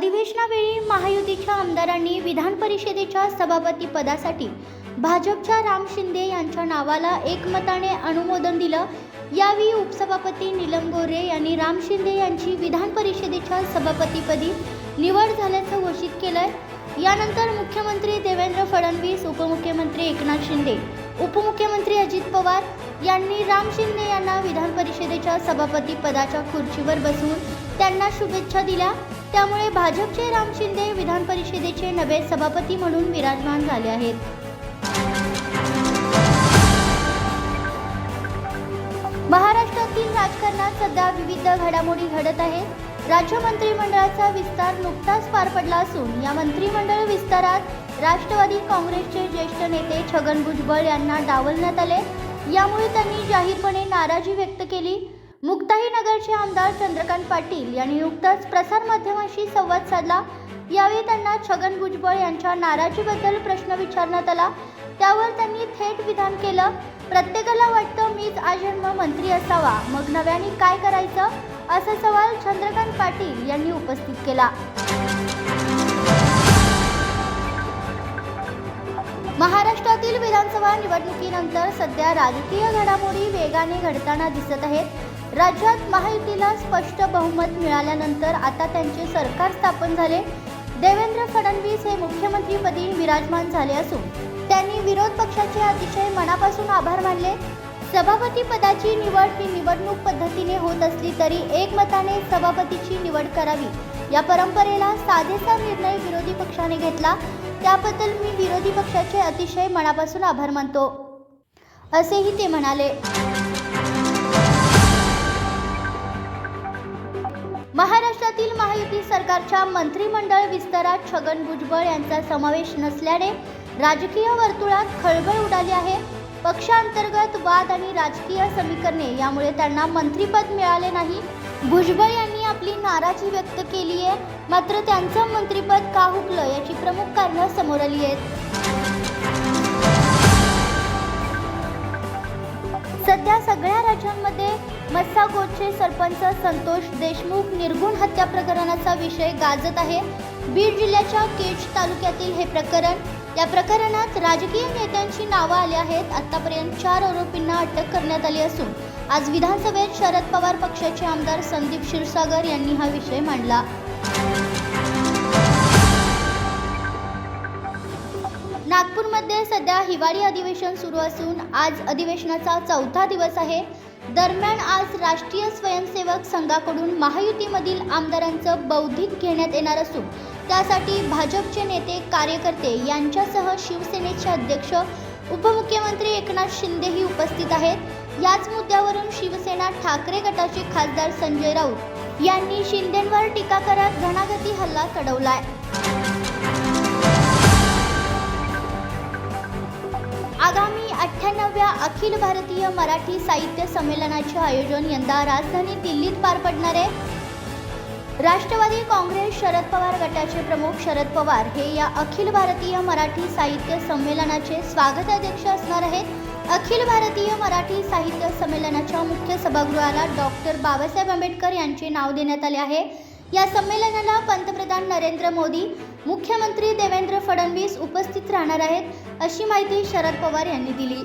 अधिवेशनावेळी महायुतीच्या आमदारांनी विधान परिषदेच्या सभापती पदासाठी भाजपच्या राम शिंदे यांच्या नावाला एकमताने अनुमोदन दिलं. यावेळी उपसभापती नीलम गोरे यांनी राम शिंदे यांची विधान परिषदेच्या सभापतीपदी निवड झाल्याचं घोषित केलंय. यानंतर मुख्यमंत्री देवेंद्र फडणवीस उपमुख्यमंत्री एकनाथ शिंदे उपमुख्यमंत्री अजित पवार यांनी राम शिंदे यांना विधान परिषदेच्या सभापती पदाच्या खुर्चीवर बसून त्यांना शुभेच्छा दिल्या. त्यामुळे भाजपचे राम शिंदे विधान परिषदेचे नवे सभापती म्हणून विराजमान झाले आहेत. महाराष्ट्रातील राजकारणात सध्या विविध घडामोडी घडत आहेत. राज्य मंत्रिमंडळाचा विस्तार नुकताच पार पडला असून या मंत्रिमंडळ विस्तारात राष्ट्रवादी काँग्रेसचे ज्येष्ठ नेते छगन भुजबळ यांना डावलण्यात आले. यामुळे त्यांनी जाहीरपणे नाराजी व्यक्त केली. मुक्ताईनगरचे आमदार चंद्रकांत पाटील यांनी नुकताच प्रसारमाध्यमांशी संवाद साधला. यावेळी त्यांना छगन भुजबळ यांच्या नाराजीबद्दल प्रश्न विचारण्यात आला. त्यावर त्यांनी थेट विधान केलं. प्रत्येकाला वाटतं मीच आजन्म मंत्री असावा. मग नव्याने काय करायचं? असा सवाल चंद्रकांत पाटील यांनी उपस्थित केला. महाराष्ट्रातील विधानसभा निवडणुकीनंतर सध्या राजकीय घडामोडी वेगाने घडताना दिसत आहेत. राज्यात महायुतीला स्पष्ट बहुमत मिळाल्यानंतर आता त्यांचे सरकार स्थापन झाले. देवेंद्र फडणवीस हे मुख्यमंत्रीपदी विराजमान झाले असून त्यांनी विरोध पक्षाचे अतिशय मनापासून आभार मानले. सभापती पदाची निवड ही निवडणूक पद्धतीने होत असली तरी एकमताने सभापतीची निवड करावी. या परंपरेला साधेसा निर्णय विरोधी पक्षाने घेतला. त्याबद्दल मी विरोधी पक्षाचे अतिशय मनापासून आभार मानतो. असेही ते म्हणाले. महाराष्ट्रातील महायुती सरकारच्या मंत्रिमंडळ विस्तारात छगन भुजबळ यांचा समावेश नसल्याने राजकीय वर्तुळात खळबळ उडाली आहे. पक्षांतर्गत वाद आणि राजकीय समीकरणे यामुळे त्यांना मंत्रिपद मिळाले नाही. भुजबळ यांनी आपली नाराजी व्यक्त केली आहे मात्र त्यांचं मंत्रिपद का प्रमुख कारणं समोर आली आहेत. सध्या सगळ्या राज्यांमध्ये मस्सागोटचे सरपंच संतोष देशमुख निर्गुण हत्या प्रकरणाचा विषय गाजत आहे. बीड जिल्ह्याच्या केज तालुक्यातील हे प्रकरण या प्रकरणात राजकीय नेत्यांची नावं आली आहेत. आतापर्यंत चार आरोपींना अटक करण्यात आली असून आज विधानसभेत शरद पवार पक्षाचे आमदार संदीप क्षीरसागर यांनी हा विषय मांडला. नागपूरमध्ये सध्या हिवाळी अधिवेशन सुरू असून आज अधिवेशनाचा चौथा दिवस आहे. दरम्यान आज राष्ट्रीय स्वयंसेवक संघाकडून महायुतीमधील आमदारांचं बौद्धिक घेण्यात येणार असून त्यासाठी भाजपचे नेते कार्यकर्ते यांच्यासह शिवसेनेचे अध्यक्ष उपमुख्यमंत्री एकनाथ शिंदेही उपस्थित आहेत. याच मुद्द्यावरून शिवसेना ठाकरे गटाचे खासदार संजय राऊत यांनी शिंदेंवर टीका करत घनागती हल्ला चढवलाय. अठ्ठ्याण्णव्या अखिल भारतीय मराठी साहित्य संमेलनाचे आयोजन यंदा राजधानी दिल्लीत पार पडणार आहे. राष्ट्रवादी काँग्रेस शरद पवार गटाचे प्रमुख शरद पवार हे या अखिल भारतीय मराठी साहित्य संमेलनाचे स्वागताध्यक्ष असणार आहेत. अखिल भारतीय मराठी साहित्य संमेलनाच्या मुख्य सभागृहाला डॉक्टर बाबासाहेब आंबेडकर यांचे नाव देण्यात आले आहे. या संमेलनाला पंतप्रधान नरेंद्र मोदी मुख्यमंत्री देवेंद्र फडणवीस उपस्थित राहणार आहेत अशी माहिती शरद पवार यांनी दिली.